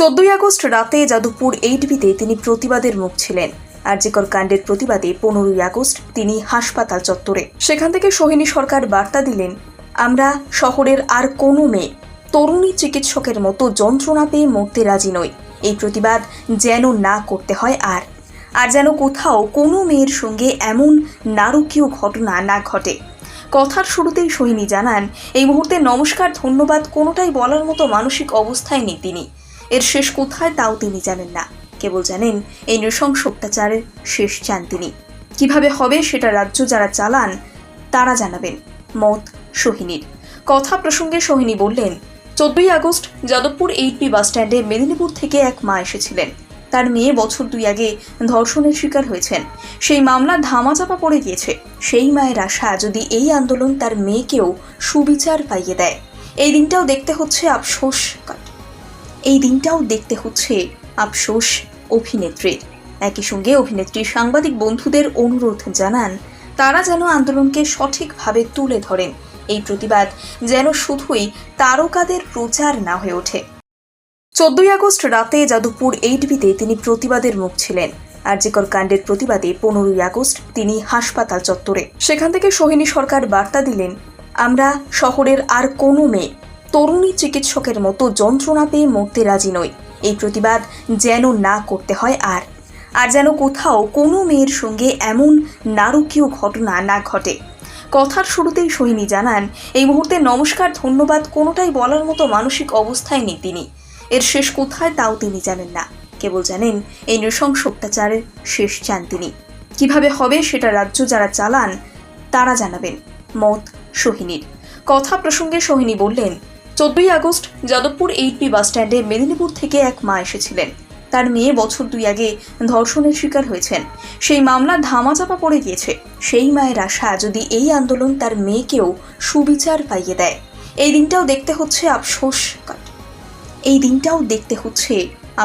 চোদ্দই আগস্ট রাতে যাদবপুর এইটবিতে তিনি প্রতিবাদের মুখ ছিলেন। আর আরজিকর কাণ্ডের প্রতিবাদে পনেরোই আগস্ট তিনি হাসপাতাল চত্বরে। সেখান থেকে সোহিনী সরকার বার্তা দিলেন, আমরা শহরের আর কোনো মেয়ে, তরুণী চিকিৎসকের মতো যন্ত্রণা পেয়ে মরতে রাজি নই। এই প্রতিবাদ যেন না করতে হয় আর আর যেন কোথাও কোনো মেয়ের সঙ্গে এমন নারকীয় ঘটনা না ঘটে। কথার শুরুতেই সোহিনী জানান, এই মুহূর্তে নমস্কার, ধন্যবাদ, কোনোটাই বলার মতো মানসিক অবস্থায় নেই তিনি। এর শেষ কোথায় তাও তিনি জানেন না। কেবল জানেন, এই নৃশংস অত্যাচারের শেষ চান তিনি। কীভাবে হবে সেটা রাজ্য যারা চালান, তারা জানাবেন। মত সোহিনীর। কথা প্রসঙ্গে সোহিনী বললেন, চোদ্দই আগস্ট যাদবপুর এইটবি বাসস্ট্যান্ডে মেদিনীপুর থেকে এক মা এসেছিলেন। তার মেয়ে বছর দুই আগে ধর্ষণের শিকার হয়েছেন। সেই মামলা ধামাচাপা পড়ে গিয়েছে। সেই মায়ের আশা যদি এই আন্দোলন তার মেয়েকেও সুবিচার পাইয়ে দেয়। এই দিনটাও দেখতে হচ্ছে আফসোস কাট এই দিনটাও দেখতে হচ্ছে আফসোস অভিনেত্রীর। একই সঙ্গে অভিনেত্রী সাংবাদিক বন্ধুদের অনুরোধ জানান, তারা যেন আন্দোলনকে সঠিকভাবে তুলে ধরেন। এই প্রতিবাদ যেন শুধুই তারকাদের প্রচার না হয়ে ওঠে। চোদ্দই আগস্ট রাতে যাদবপুর এইটবিতে তিনি প্রতিবাদের মুখ ছিলেন। আরজিকর কাণ্ডের প্রতিবাদে পনেরোই আগস্ট তিনি হাসপাতাল চত্বরে। সেখান থেকে সোহিনী সরকার বার্তা দিলেন, আমরা শহরের আর কোনো মেয়ে তরুণী চিকিৎসকের মতো যন্ত্রণা পেয়ে মরতে রাজি নই। এই প্রতিবাদ যেন না করতে হয় আর। আর যেন কোথাও কোনো মেয়ের সঙ্গে এমন নারকীয় ঘটনা না ঘটে। কথার শুরুতেই সোহিনী জানান, এই মুহূর্তে নমস্কার, ধন্যবাদ কোনোটাই বলার মতো মানসিক অবস্থায় নেই তিনি। এর শেষ কোথায় তাও তিনি জানেন না। কেবল জানেন, এই নৃশংস অত্যাচারের শেষ চান তিনি। কীভাবে হবে সেটা রাজ্য যারা চালান, তারা জানাবেন। মত সোহিনীর। কথা প্রসঙ্গে সোহিনী বললেন চোদ্দই আগস্ট যাদবপুর এইটবি বাসস্ট্যান্ডে মেদিনীপুর থেকে এক মা এসেছিলেন। তার মেয়ে বছর দুই আগে ধর্ষণের শিকার হয়েছেন। সেই মামলা ধামাচাপা পড়ে গিয়েছে। সেই মায়ের আশা যদি এই আন্দোলন তার মেয়েকেও সুবিচার পাইয়ে দেয়। এই দিনটাও দেখতে হচ্ছে আফসোস এই দিনটাও দেখতে হচ্ছে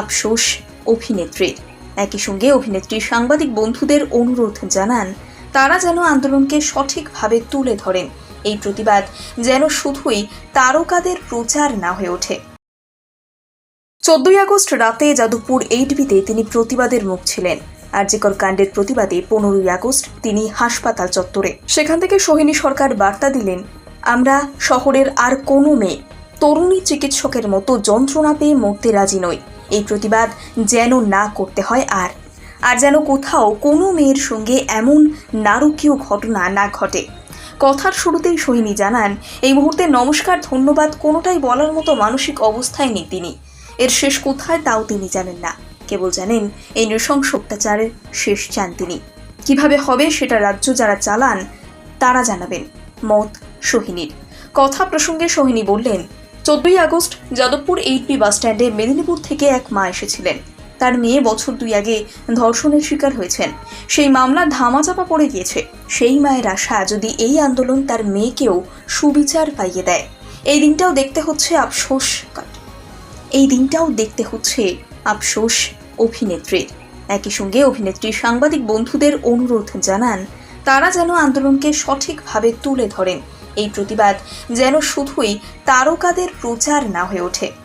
আফসোস অভিনেত্রীর। একই সঙ্গে অভিনেত্রী সাংবাদিক বন্ধুদের অনুরোধ জানান, তারা যেন আন্দোলনকে সঠিকভাবে তুলে ধরেন। এই প্রতিবাদ যেন শুধুই তারকাদের প্রচার না হয়ে ওঠে। চোদ্দই আগস্ট রাতে যাদবপুর এইটবিতে তিনি প্রতিবাদের মুখ ছিলেন। আর আরজিকর কাণ্ডের প্রতিবাদে পনেরোই আগস্ট তিনি হাসপাতাল চত্বরে। সেখান থেকে সোহিনী সরকার বার্তা দিলেন, আমরা শহরের আর কোনো মেয়ে, তরুণী চিকিৎসকের মতো যন্ত্রণা পেয়ে মরতে রাজি নই। এই প্রতিবাদ যেন না করতে হয় আর আর যেন কোথাও কোনো মেয়ের সঙ্গে এমন নারকীয় ঘটনা না ঘটে। কথার শুরুতেই সোহিনী জানান, এই মুহূর্তে নমস্কার, ধন্যবাদ, কোনোটাই বলার মতো মানসিক অবস্থায় নেই তিনি। এর শেষ কোথায় তাও তিনি জানেন না। কেবল জানেন, এই নৃশংস অত্যাচারের শেষ চান তিনি। কীভাবে হবে সেটা রাজ্য যারা চালান, তারা জানাবেন। মত সোহিনীর। কথা প্রসঙ্গে সোহিনী বললেন, চোদ্দই আগস্ট যাদবপুর এইট এইটবি বাসস্ট্যান্ডে মেদিনীপুর থেকে এক মা এসেছিলেন। তার মেয়ে বছর দুই আগে ধর্ষণের শিকার হয়েছেন। সেই মামলা ধামাচাপা পড়ে গিয়েছে। সেই মায়ের আশা যদি এই আন্দোলন তার মেয়েকেও সুবিচার পাইয়ে দেয়। এই দিনটাও দেখতে হচ্ছে আফসোস এই দিনটাও দেখতে হচ্ছে আফসোস অভিনেত্রীর। একই সঙ্গে অভিনেত্রী সাংবাদিক বন্ধুদের অনুরোধ জানান, তারা যেন আন্দোলনকে সঠিকভাবে তুলে ধরেন। এই প্রতিবাদ যেন শুধুই তারকাদের প্রচার না হয়ে ওঠে।